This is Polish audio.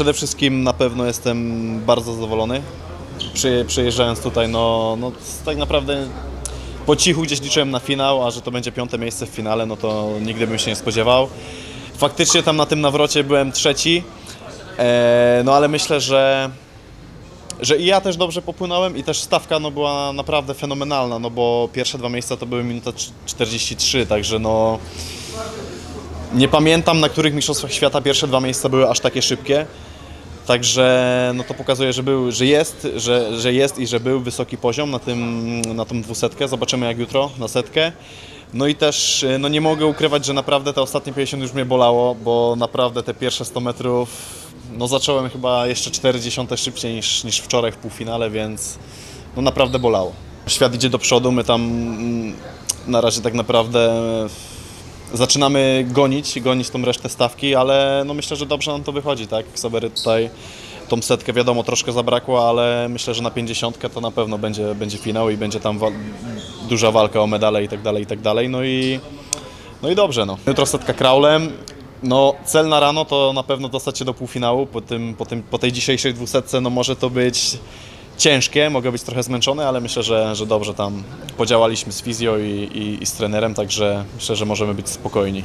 przede wszystkim na pewno jestem bardzo zadowolony. Przy, przyjeżdżając tutaj, no, no tak naprawdę po cichu gdzieś liczyłem na finał, a że to będzie piąte miejsce w finale, no to nigdy bym się nie spodziewał. Faktycznie tam na tym nawrocie byłem trzeci, e, no ale myślę, że że i ja też dobrze popłynąłem i też stawka no, była naprawdę fenomenalna, no bo pierwsze dwa miejsca to były minuta cz- 43, także no nie pamiętam na których mistrzostwach świata pierwsze dwa miejsca były aż takie szybkie. Także no to pokazuje, że, był, że, jest, że, że jest i że był wysoki poziom na, tym, na tą dwusetkę. Zobaczymy jak jutro na setkę. No i też no nie mogę ukrywać, że naprawdę te ostatnie 50 już mnie bolało, bo naprawdę te pierwsze 100 metrów no zacząłem chyba jeszcze 40 szybciej niż, niż wczoraj w półfinale, więc no naprawdę bolało. Świat idzie do przodu, my tam mm, na razie tak naprawdę zaczynamy gonić, gonić tą resztę stawki, ale no myślę, że dobrze nam to wychodzi, tak? Ksawery tutaj tą setkę wiadomo troszkę zabrakło, ale myślę, że na 50 to na pewno będzie, będzie finał i będzie tam wa- duża walka o medale i tak dalej, i tak dalej. No i, no i dobrze, no. Jutro setka kraulem. No, cel na rano to na pewno dostać się do półfinału. Po, tym, po, tym, po tej dzisiejszej dwusetce no może to być ciężkie, mogę być trochę zmęczony, ale myślę, że, że dobrze tam podziałaliśmy z fizjo i, i, i z trenerem, także myślę, że możemy być spokojni.